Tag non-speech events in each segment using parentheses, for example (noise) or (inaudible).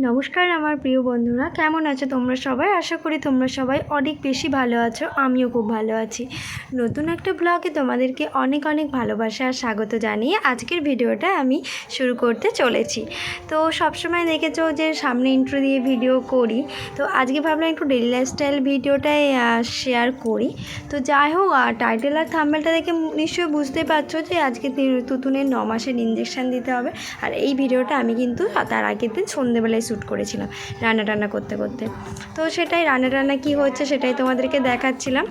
নমস্কার আমার প্রিয় বন্ধুরা, কেমন আছো তোমরা সবাই? আশা করি তোমরা সবাই অনেক বেশি ভালো আছো, আমিও খুব ভালো আছি। নতুন একটা ব্লগে তোমাদেরকে অনেক অনেক ভালোবাসা আর স্বাগত জানিয়ে আজকের ভিডিওটা আমি শুরু করতে চলেছি। তো সবসময় দেখেছ যে সামনে ইন্ট্রো দিয়ে ভিডিও করি, তো আজকে ভাবলাম একটু ডেলি লাইফস্টাইল ভিডিওটাই শেয়ার করি। তো যাই হোক টাইটেল আর থাম্বেলটা দেখে নিশ্চয়ই বুঝতে পারছ যে আজকে তুতুনের ন মাসের ইঞ্জেকশান দিতে হবে। আর এই ভিডিওটা আমি কিন্তু তার আগের দিন সন্ধেবেলায় শ্যুট করেছিলাম, রান্না টান্না করতে করতে। তো সেটাই রান্না টান্না কী হচ্ছে সেটাই তোমাদেরকে দেখাচ্ছিলাম।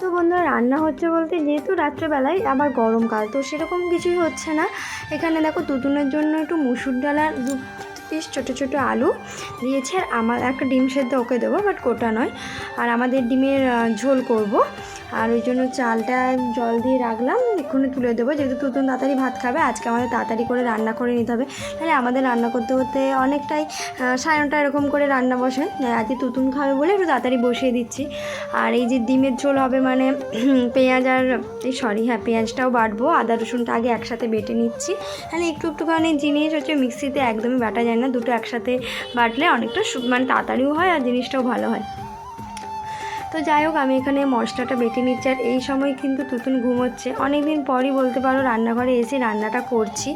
তো বন্ধুরা, রান্না হচ্ছে বলতে যেহেতু রাত্রেবেলায়, আবার গরমকাল তো সেরকম কিছুই হচ্ছে না। এখানে দেখো তুতুনের জন্য একটু মুসুর ডাল দু পিস ছোটো ছোটো আলু দিয়েছে। আর আমার, একটা ডিম সেদ্ধ ওকে দেবো বাট গোটা নয়। আর আমাদের ডিমের ঝোল করব। আর ওই জন্য চালটা জল দিয়ে রাখলাম, এক্ষুনি তুলে দেবো। যেহেতু তুতুন তাড়াতাড়ি ভাত খাবে, আজকে আমাদের তাড়াতাড়ি করে রান্না করে নিতে হবে। তাহলে আমাদের রান্না করতে করতে অনেকটাই সাড়ে নটা এরকম করে রান্না বসে। আজকে তুতুন খাবে বলে একটু তাড়াতাড়ি বসিয়ে দিচ্ছি। আর এই যে ডিমের ঝোল হবে মানে (clears throat) পেঁয়াজ আর, এই সরি হ্যাঁ পেঁয়াজটাও বাটবো। আদা, রসুনটা আগে একসাথে বেটে নিচ্ছি। মানে একটু একটু একটুখানি জিনিস হচ্ছে মিক্সিতে একদমই বাটা যায় না। দুটো একসাথে বাটলে অনেকটা মানে তাড়াতাড়িও হয় আর জিনিসটাও ভালো হয়। তো যাই হোক, আমি এখানে মশলাটা বেটে নিচ্ছি আর এই সময় কিন্তু তুতুন ঘুমোচ্ছে। অনেক দিন পরই বলতে পারো রান্নাঘরে এসে রান্নাটা করছি।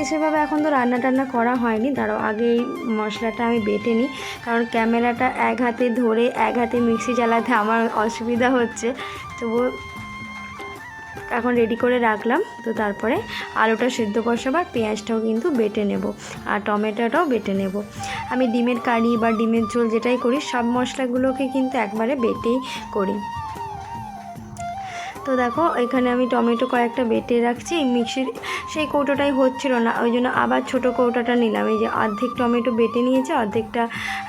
এসেভাবে সেভাবে এখন তো রান্না টান্না করা হয়নি। দাঁড়াও, আগে এই মশলাটা আমি বেটে নিই। কারণ ক্যামেরাটা এক হাতে ধরে, এক হাতে মিক্সি চালাতে আমার অসুবিধা হচ্ছে। তবুও এখন রেডি করে রাখলাম। তো তারপরে আলুটা সেদ্ধ কষাবার পেঁয়াজটাও কিন্তু বেটে নেব আর টমেটোটাও বেটে নেব। আমি ডিমের কারি বা ডিমের ঝোল যেটাই করি, সব মশলাগুলোকে কিন্তু একবারে বেটেই করি। তো দেখো, এখানে আমি টমেটো কয়েকটা বেটে রাখছি, মিক্সির, সেই কৌটোটাই হচ্ছিল না, ওই জন্য আবার ছোটো কৌটোটা নিলাম। এই যে অর্ধেক টমেটো বেটে নিয়েছে, অর্ধেকটা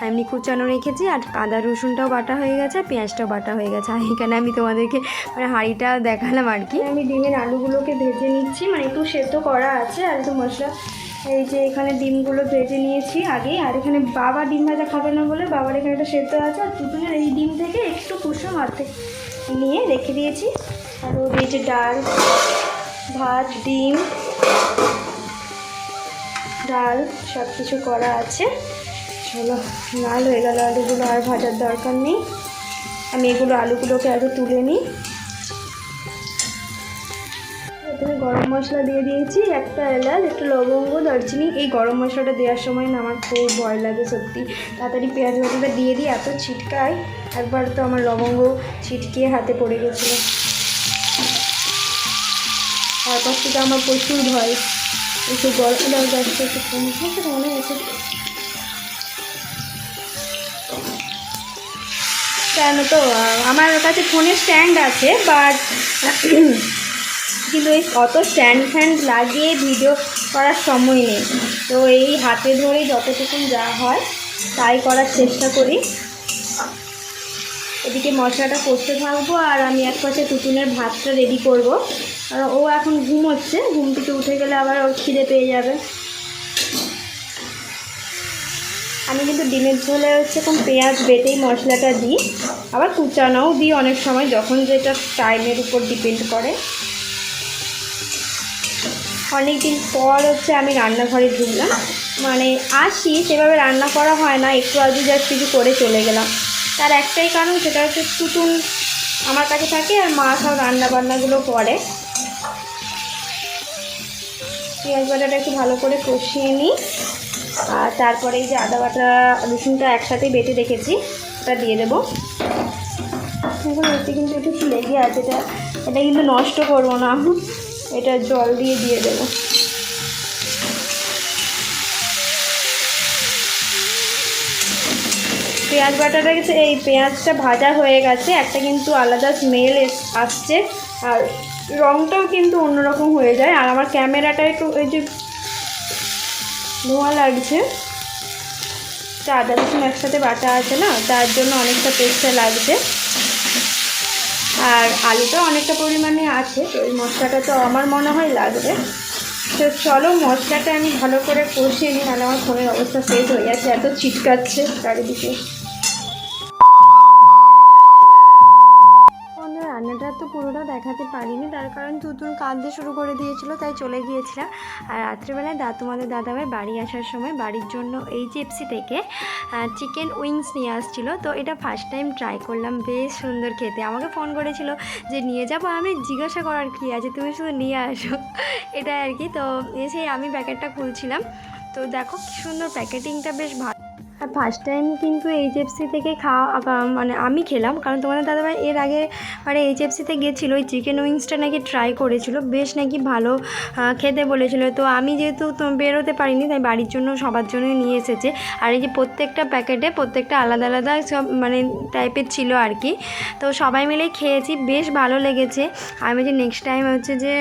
এমনি কুচানো রেখেছি, আর আদা রসুনটাও বাটা হয়ে গেছে পেঁয়াজটাও বাটা হয়ে গেছে। আর এখানে আমি তোমাদেরকে মানে হাঁড়িটা দেখালাম আর কি। আমি ডিমের আলুগুলোকে ভেজে নিচ্ছি মানে একটু সেদ্ধ করা আছে আর একটু মশলা। এই যে এখানে ডিমগুলো ভেজে নিয়েছি আগে, আর এখানে বাবা ডিম ভাজা খাবে না বলে বাবার এখানে একটা সেদ্ধ আছে, আর দুজনের এই ডিম থেকে একটু কুসুম অর্ধেক। নিয়ে রেখে দিয়েছি। আর যে ডাল, ভাত, ডিম, ডাল সব কিছু করা আছে। চলো, লাল হয়ে গেল আলুগুলো, আর ভাজার দরকার নেই। আমি এগুলো, আলুগুলোকে আরও তুলে নিই। এখানে গরম মশলা দিয়ে দিয়েছি, একটা এলাচ, একটা লবঙ্গ, দারচিনি। এই গরম মশলাটা দেওয়ার সময় না আমার খুব ভয় লাগে সত্যি। তাড়াতাড়ি পেঁয়াজ ভাজাটা দিয়ে দিই, এত ছিটকায়। একবার তো আমার লবঙ্গ ছিটকিয়ে হাতে পড়ে গেছিল। তারপর থেকে আমার প্রচুর ভয়। একটু গল্প দেওয়া যাচ্ছে একটু মনে হয়েছে কেন তো? আমার কাছে ফোনের স্ট্যান্ড আছে বাট কিন্তু এই অত স্ট্যান্ড ফ্যান্ড লাগিয়ে ভিডিও করার সময় নেই। তো এই হাতে ধরেই যতটুকু যা হয়, তাই করার চেষ্টা করি। এদিকে মশলাটা করতে থাকব আর আমি এক পাশে তুতুনের ভাতটা রেডি করব। আর ও এখন ঘুমোচ্ছে, ঘুম থেকে উঠে গেলে আবার ওর খিদে পেয়ে যাবে। আমি কিন্তু ডিমের ঝোলে হচ্ছে এখন পেঁয়াজ বেটেই মশলাটা দিই। আবার কুচানোও দিই অনেক সময়, যখন যেটা টাইমের উপর ডিপেন্ড করে। অনেক দিন পর হচ্ছে আমি রান্নাঘরে ঢুকলাম। মানে আসি, সেভাবে রান্না করা হয় না, একটু আধটু জাস্ট কিছু করে চলে গেলাম। তার একটাই কারণ, সেটা হচ্ছে তুতুন আমার কাছে থাকে আর মা সব রান্না বান্নাগুলো করে। পেঁয়াজ বাটাটা একটু ভালো করে কষিয়ে নিই। আর তারপরে এই যে আদা বাটা, রসুনটা একসাথে বেটে রেখেছি, ওটা দিয়ে দেবো। এখন এতে কিন্তু একটু লেগে আছে, এটা এটা কিন্তু নষ্ট করব না। এটা জল দিয়ে দিয়ে দেবো। পেঁয়াজ বাটাটা গেছে এই পেঁয়াজটা ভাজা হয়ে গেছে, একটা কিন্তু আলাদা স্মেল আসছে। আর রঙটাও কিন্তু অন্যরকম হয়ে যায়। আর আমার ক্যামেরাটা একটু এই যে ধোঁয়া লাগছে। আদা রসুন একসাথে বাটা আছে না, তার জন্য অনেকটা পেস্টটা লাগছে। আলুটা অনেকটা পরিমাণে আছে, তো এই মশলাটা তো আমার মনে হয় লাগবে। তো চলো মশলাটা আমি ভালো করে কষিয়ে নিই, নাহলে আমার ফোনের অবস্থা শেষ হয়ে যাচ্ছে, এত ছিটকাচ্ছে চারিদিকে। রান্নাটা তো পুরোটা দেখাতে পারিনি, তার কারণ তুতুন কাঁদতে শুরু করে দিয়েছিল, তাই চলে গিয়েছিলাম। আর রাত্রিবেলায় দা, তোমাদের দাদাভাই বাড়ি আসার সময় বাড়ির জন্য এইচএফসি থেকে চিকেন উইংস নিয়ে আসছিল। তো এটা ফার্স্ট টাইম ট্রাই করলাম, বেশ সুন্দর খেতে। আমাকে ফোন করেছিল যে, নিয়ে যাব? আমি জিজ্ঞাসা করার কী আছে? তুমি শুধু নিয়ে আসো। এটা আর কি। তো এসে আমি প্যাকেটটা খুলছিলাম। তো দেখো কি সুন্দর প্যাকেটিংটা বেশ ভালো। আর ফার্স্ট টাইম কিন্তু এইচএফসি থেকে খাওয়া মানে আমি খেলাম। কারণ তোমাদের দাদাভাই এর আগে মানে এইচএফসিতে গিয়েছিল ওই চিকেন উইংসটা নাকি ট্রাই করেছিল। বেশ নাকি ভালো খেতে বলেছিল। তো আমি যেহেতু বেরোতে পারিনি, তাই বাড়ির জন্য, সবার জন্যই নিয়ে এসেছে। আর এই যে প্রত্যেকটা প্যাকেটে প্রত্যেকটা আলাদা আলাদা সব মানে টাইপের ছিল আর কি। তো সবাই মিলে খেয়েছি, বেশ ভালো লেগেছে। আমি যে নেক্সট টাইম হচ্ছে যে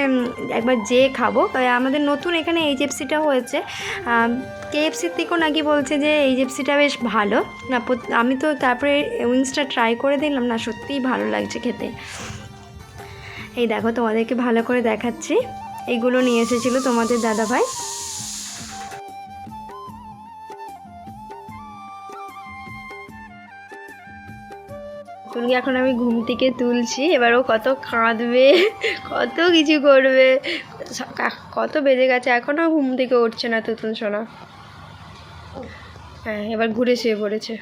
একবার যেয়ে খাব। আমাদের নতুন এখানে এইচএফসিটা হয়েছে কেএফসির থেকেও নাকি বলছে যে এইচএফসিটা বেশ ভালো। না আমি তো তারপরে উইংসটা ট্রাই করে দিলাম, না, সত্যিই ভালো লাগছে খেতে। এই দেখো, তোমাদেরকে ভালো করে দেখাচ্ছি। এইগুলো নিয়ে এসেছিল তোমাদের দাদাভাই। তুলকে এখন আমি ঘুম থেকে তুলছি এবার ও কত কাঁদবে, কত কিছু করবে। কত বেজে গেছে, এখনও ঘুম থেকে উঠছে না তুতুন সোনা। হ্যাঁ এবার ঘুরে শুয়ে পড়েছে।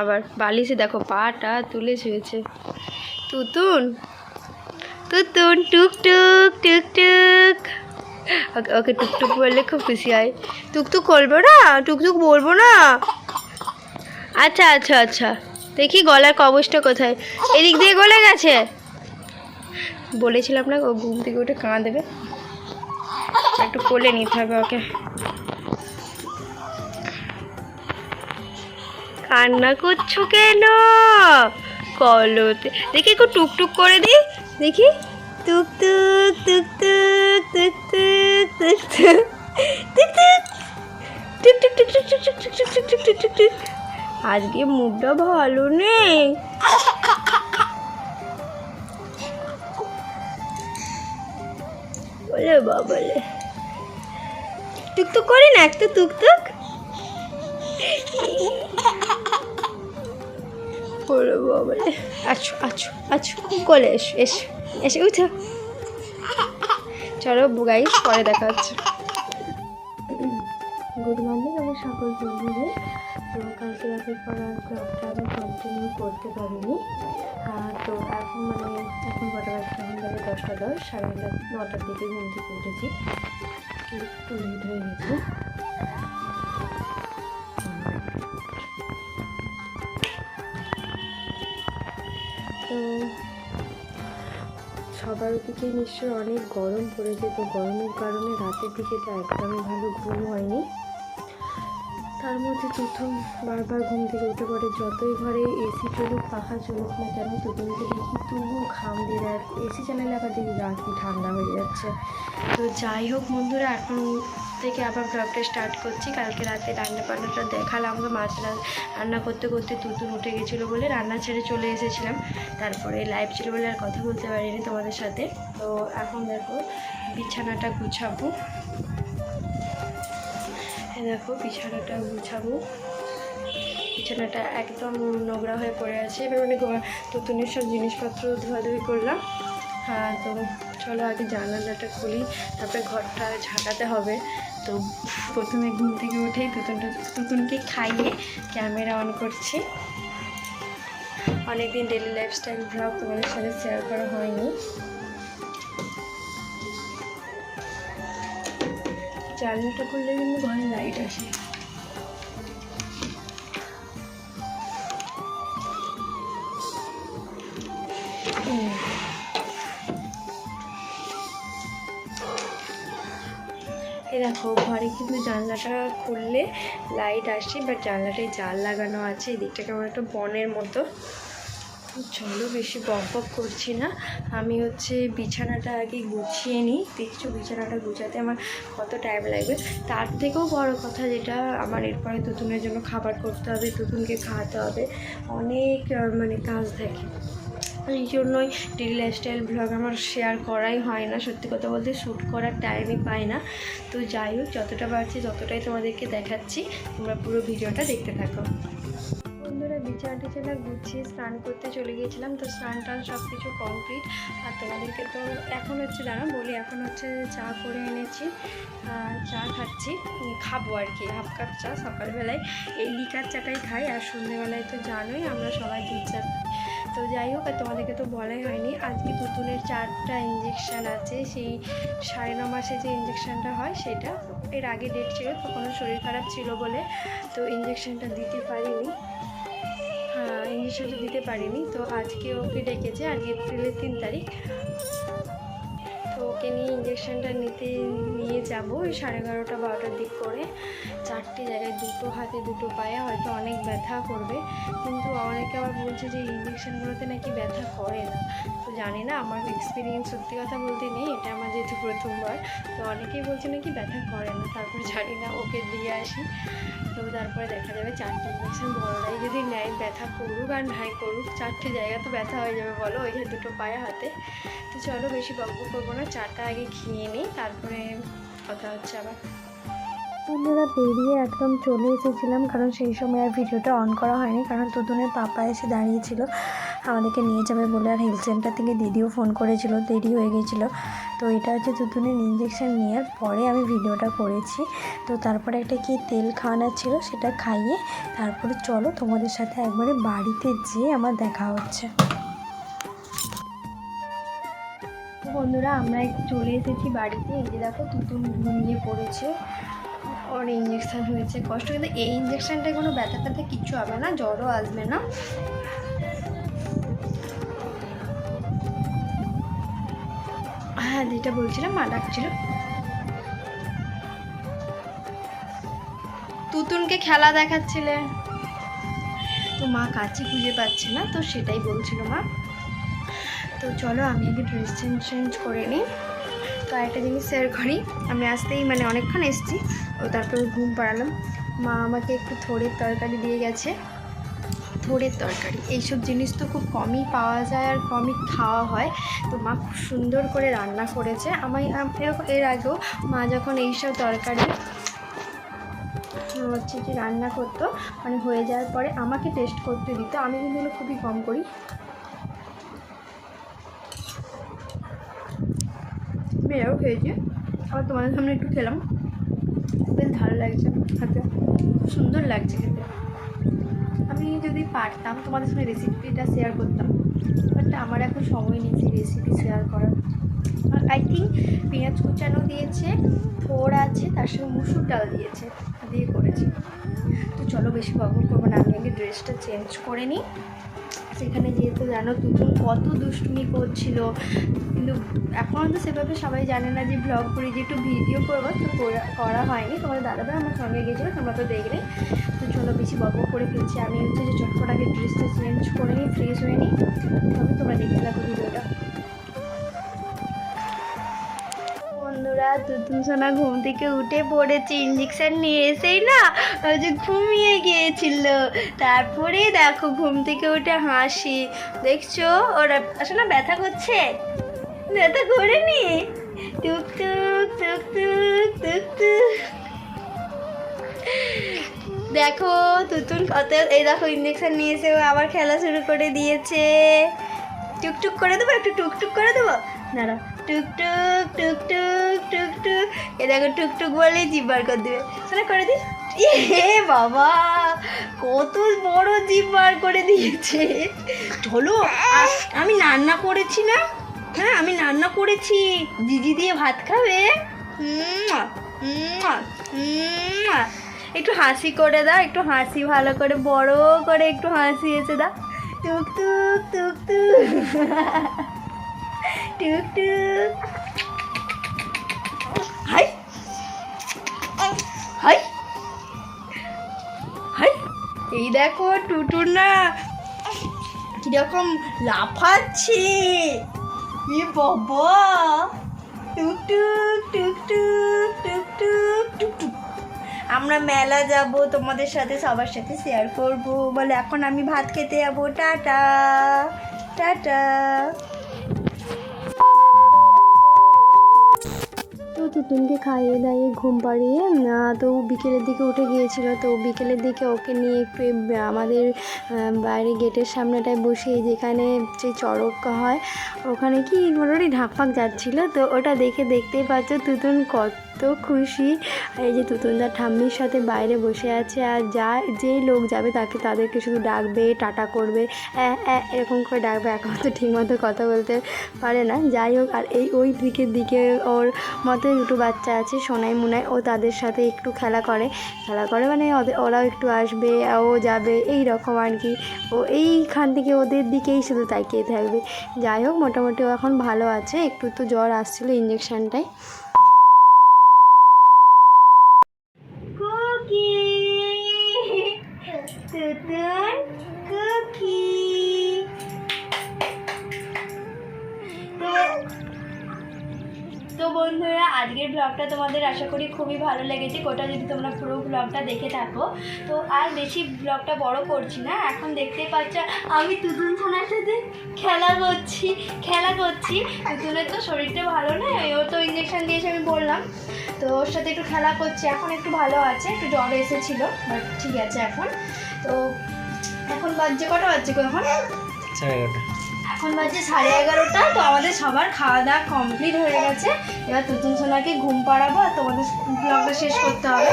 আবার বালিশে দেখো পাটা তুলে শুয়েছে। তুতুন তুতুন টুকটুক টুক টুক টুক। ওকে ওকে টুকটুক বললে খুব খুশি হয়। টুকটুক করব না? টুকটুক বলব না? আচ্ছা আচ্ছা আচ্ছা। দেখি গলার কবজটা কোথায়? এদিক দিয়ে গলে গেছে? বলেছিলাম না ও ঘুম থেকে উঠে কাঁদবে? একটু কোলে নিতে হবে ওকে। কান্না করছ কেন কলতে দেখি একটু টুকটুক করে দি দেখি টুক টুক টুক টুক টুক টুক টুক টুক টুক টুক টুক টুক টুক টুক আজকে মুডটা ভালো নেই বলে বাবলে টুকটুক করি না একটু টুকটুক ওরে বাবলে আছো আছো আছো, কোলে এসো এসো, এসে, উঠো। চলো গাইস পরে দেখা হচ্ছে। গুড মর্নিং আমার সকল বন্ধুদের। তো কালকে রাতের পর আর ক্লাবটা আমি কন্টিনিউ করতে পারিনি। তো এখন মানে এখন কটা বাজে এখন দশটা দশ, সাড়ে নটা, নটার দিকে ঘুম থেকে উঠেছি। একটু হয়ে গেছে। তো সবার দিকে নিশ্চয়ই অনেক গরম পড়েছে, তো গরমের কারণে রাতের দিকে তো একদমই ভালো ঘুম হয়নি। তার মধ্যে প্রথম বারবার ঘুম থেকে উঠে পড়ে, যতই ঘরে এসি চলুক, পাখা চলুক না কেন তবুকে দেখি তবুও ঘাম দিয়ে দেয়। এসি চালালে আবার দেখি কি ঠান্ডা হয়ে যাচ্ছে। তো যাই হোক বন্ধুরা, এখন থেকে আবার ব্লগটা স্টার্ট করছি। কালকে রাতে রান্না বান্নাটা দেখালাম মাছ রান- রান্না করতে করতে তুতুন উঠে গেছিল বলে রান্না ছেড়ে চলে এসেছিলাম। তারপরে লাইভ ছিল বলে আর কথা বলতে পারিনি তোমাদের সাথে। তো এখন দেখো বিছানাটা গুছাবো। দেখো বিছানাটা গুছাবো। বিছানাটা একদম নোংরা হয়ে পড়ে আছে। এবার অনেক নতুনের সব জিনিসপত্র ধোয়াধুয়ি করলাম। হ্যাঁ তো চলো আগে জানালাটা খুলি, তারপরে ঘরটা ঝাঁটাতে হবে। তো প্রথমে ঘুম থেকে উঠেই তুতুনটা তুতুনকে খাইয়ে ক্যামেরা অন করছি। অনেকদিন ডেলি লাইফস্টাইল ব্লগ তোমাদের সাথে শেয়ার করা হয়নি। জানলাটা করলে কিন্তু ঘরে লাইট আসে দেখো, ঘরে কিন্তু জানলাটা খুললে লাইট আসছে বাট জানলাটায় জাল লাগানো আছে, এদিকটা কেমন একটা বনের মতো। চলো বেশি বক বক করছি না। আমি হচ্ছে বিছানাটা আগে গুছিয়ে নিই। দেখছ বিছানাটা গুছাতে আমার কত টাইম লাগবে? তার থেকেও বড় কথা যেটা, আমার এরপরে তুতুনের জন্য খাবার করতে হবে, তুতুনকে খাওয়াতে হবে। অনেক মানে কাজ থাকে। এই জন্যই ডেলি লাইফস্টাইল ব্লগ আমার শেয়ার করাই হয় না। সত্যি কথা বলতে শ্যুট করার টাইমই পাই না। তো যাই হোক, যতটা পারছি ততটাই তোমাদেরকে দেখাচ্ছি। তোমরা পুরো ভিডিওটা দেখতে থাকো। বন্ধুরা, বিছানা টিছানা গুছিয়ে স্নান করতে চলে গিয়েছিলাম। তো স্নান টান সব কিছু কমপ্লিট আর তোমাদেরকে তো এখন হচ্ছে দাঁড়া বলি, এখন হচ্ছে চা করে এনেছি চা খাচ্ছি খাব আর কি। হাফ কাপ চা, সকালবেলায় এই লিকার চাটাই খাই। আর সন্ধ্যেবেলায় তো জানোই, আমরা সবাই দুধ চা। তো যাই হোক, আর তোমাদেরকে তো বলাই হয়নি, আজকে পুতুলের চারটা ইঞ্জেকশান আছে, সেই সাড়ে ন মাসে যে ইঞ্জেকশানটা হয় সেটা এর আগে ডেট ছিল তখন শরীর খারাপ ছিল বলে তো ইঞ্জেকশানটা দিতে পারিনি। হ্যাঁ ইঞ্জেকশনটা দিতে পারিনি, তো আজকে ওকে ডেকেছে, আজকে এপ্রিলের তিন তারিখ। ওকে নিয়ে ইঞ্জেকশনটা নিতে নিয়ে যাব ওই সাড়ে এগারোটা, বারোটার দিক করে। চারটে জায়গায় দুটো হাতে, দুটো পায়ে, হয়তো অনেক ব্যথা করবে। কিন্তু অনেকে আবার বলছে যে ইঞ্জেকশনগুলোতে নাকি ব্যথা করে না। তো জানি না, আমার এক্সপিরিয়েন্স সত্যি কথা বলতে নেই, এটা আমার যেহেতু প্রথমবার। তো অনেকেই বলছে নাকি ব্যথা করে না, তারপর জানি না, ওকে দিয়ে আসি। তো তারপরে দেখা যাবে চারটে ইঞ্জেকশন বড়রাই যদি নেয়, ব্যথা করুক আর নাই করুক, চারটে জায়গা তো ব্যথা হয়ে যাবে বলো, ওই যে দুটো পায়ে হাতে। তো চলো বেশি গল্প করব না চারটা আগে খেয়ে নিই, তারপরে কথা হচ্ছে আবার। বন্ধুরা বেরিয়ে একদম চলে এসেছিলাম, কারণ সেই সময় আর ভিডিওটা অন করা হয়নি, কারণ তুতুনের পাপা এসে দাঁড়িয়েছিল। আমাদেরকে নিয়ে যাবে বলে আর হেলথ সেন্টার থেকে দিদিও ফোন করেছিল, দেরি হয়ে গেছিল। তো এটা হচ্ছে তুতুনের ইঞ্জেকশান নেওয়ার পরে আমি ভিডিওটা করেছি। তো তারপরে একটা কি তেল খাওয়ানোর ছিল সেটা খাইয়ে, তারপরে চলো তোমাদের সাথে একবারে বাড়িতে যেয়ে আমার দেখা হচ্ছে। বন্ধুরা, আমরা চলে এসেছি বাড়িতে। এই যে দেখো তুতুন ঘুমিয়ে পড়েছে। ওর ইঞ্জেকশান হয়েছে, কষ্ট কিন্তু এই ইঞ্জেকশানটায় কোনো ব্যথা ট্যাথা কিচ্ছু হবে না, জ্বরও আসবে না। হ্যাঁ যেটা বলছিলাম, মা ডাকছিল। তুতুনকে খেলা দেখাচ্ছিলে। তো মা কাছে খুঁজে পাচ্ছে না, তো সেটাই বলছিল মা। তো চলো, আমি আগে ড্রেস চেঞ্জ চেঞ্জ করে নিই। তো একটা জিনিস শেয়ার করি। আমি আসতেই মানে অনেকক্ষণ এসেছি। তারপরে ঘুম পাড়ালাম। মা আমাকে একটু থোড়ের তরকারি দিয়ে গেছে। থোড়ের তরকারি, এইসব জিনিস তো খুব কমই পাওয়া যায় আর কমই খাওয়া হয়। তো মা খুব সুন্দর করে রান্না করেছে। আমি, এরকম, এর আগেও মা যখন এইসব তরকারি হচ্ছে যে রান্না করতো মানে হয়ে যাওয়ার পরে আমাকে টেস্ট করতে দিত। আমি কিন্তু এগুলো খুবই কম করি। মেয়েরাও খেয়েছে। আবার তোমাদের সামনে একটু খেলাম। ভালো লাগছে খেতে। খুব সুন্দর লাগছে খেতে। আমি যদি পারতাম, তোমাদের সঙ্গে রেসিপিটা শেয়ার করতাম। বাট আমার এখন সময় নেই সেই রেসিপি শেয়ার করার। আই থিঙ্ক পেঁয়াজ কুচানো দিয়েছে থোড় আছে, তার সঙ্গে মুসুর ডাল দিয়েছে, দিয়ে করেছি। তো চলো বেশি বকবক করব না, আমি আগে ড্রেসটা চেঞ্জ করে নিই। সেখানে যেহেতু জানো তুতুন কত দুষ্টুমি করছিল। কিন্তু এখন তো সেভাবে সবাই জানে না যে ব্লগ করে যে একটু ভিডিও করব, তো করা- করা হয়নি। তোমার দাদাভাই আমার সঙ্গে গিয়েছিল, তোমরা তো দেখলে। তো চলো বেশি বক করে ফেলছি আমি হচ্ছে যে চটপট আগে ড্রেসটা চেঞ্জ করে নিই ফ্রেশ হয়ে নিই। তবে তোমরা দেখতে থাকো তুতুন সোনা ঘুম থেকে উঠে পড়েছে ইঞ্জেকশন নিয়ে এসেই না ওই যে ঘুমিয়ে গিয়েছিল। তারপরে দেখো ঘুম থেকে উঠে হাসি। দেখছ? ওরা আসলে ব্যথা করছে? ব্যথা করেনি? টুক টুক টুক টুক টুক টুক। দেখো তুতুন কত এই দেখো ইঞ্জেকশন নিয়ে এসে ও আবার খেলা শুরু করে দিয়েছে। টুকটুক করে দেবো? একটু টুকটুক করে দেবো? দাঁড়া টুকটুক টুকটুক টুকটুক এ দেখো টুকটুক বলেই জিভ বার করে দেবে। শোনা, করে দিস এ বাবা, কত বড় জিভ বার করে দিয়েছে। চলো আমি রান্না করেছি না? হ্যাঁ আমি রান্না করেছি। জিজি দিয়ে ভাত খাবে। একটু হাসি করে দাও, একটু হাসি ভালো করে, বড় করে একটু হাসি এসে দাও। টুক টুক টুক টুক। টুক টুক হাই। হাই। হাই। এই দেখো টুটুর না কীরকম লাফাচ্ছে। এ বাবা, টুক টুক টুক টুক টুক টুক আমরা মেলা যাব, তোমাদের সাথে সবার সাথে শেয়ার করব। বলে, এখন আমি ভাত খেতে যাব। Tata tata. তুতুনকে খাইয়ে দাইয়ে ঘুম পাড়িয়ে তো বিকেলের দিকে উঠে গিয়েছিল। তো বিকেলের দিকে ওকে নিয়ে একটু আমাদের বাইরে গেটের সামনেটায় বসে যেখানে যে চড়ক হয়, ওখানে কি মোটামুটি ঢাকফাক যাচ্ছিল। তো ওটা দেখে দেখতেই পাচ্ছ, তুতুন কত খুশি। এই যে তুতুনদার ঠাম্মির সাথে বাইরে বসে আছে আর যা, যেই লোক যাবে তাকে তাদেরকে শুধু ডাকবে, টাটা করবে। এরকম করে ডাকবে। এখন তো ঠিকমতো কথা বলতে পারে না। যাই হোক, আর এই ওই দিকের দিকে ওর মতো দুটো বাচ্চা আছে, সোনাই মুনাই। ও তাদের সাথে একটু খেলা করে। খেলা করে মানে ওরাও একটু আসবে, ও যাবে, এই রকম আর কি। ও এইখান থেকে ওদের দিকেই শুধু তাকিয়ে থাকবে। যাই হোক, মোটামুটি ও এখন ভালো আছে। একটু তো জ্বর আসছিল ইঞ্জেকশনটাই বন্ধুরা, আজকের ব্লগটা তোমাদের আশা করি খুবই ভালো লেগেছে। কোটা যদি তোমরা পুরো ব্লগটা দেখে থাকো। তো আর বেশি ব্লগটা বড় করছি না, এখন দেখতেই পাচ্ছ আমি তুতুন সোনার সাথে খেলা করছি খেলা করছি। তুতুনের তো শরীরটা ভালো না, ও তো ইঞ্জেকশন দিয়েছে আমি বললাম। তো ওর সাথে একটু খেলা করছি, এখন একটু ভালো আছে, একটু জ্বর এসেছিল বাট ঠিক আছে এখন। তো এখন বাজছে কটা বাজছে এখন? এগারোটা। এখন বাজে সাড়ে এগারোটা, তো আমাদের সবার খাওয়া দাওয়া কমপ্লিট হয়ে গেছে। এবার তুতুন সোনাকে ঘুম পাড়াবো আর তোমাদের ব্লগটা শেষ করতে হবে।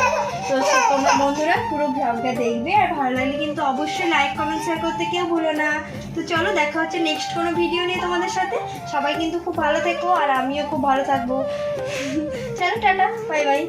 তো তোমরা বন্ধুরা পুরো ব্লগটা দেখবে আর ভালো লাগলে কিন্তু অবশ্যই লাইক কমেন্ট শেয়ার করতে কেউ ভুলো না। তো চলো দেখা হচ্ছে নেক্সট কোনো ভিডিও নিয়ে তোমাদের সাথে। সবাই কিন্তু খুব ভালো থেকো আর আমিও খুব ভালো থাকব। চলো টাটা বাই বাই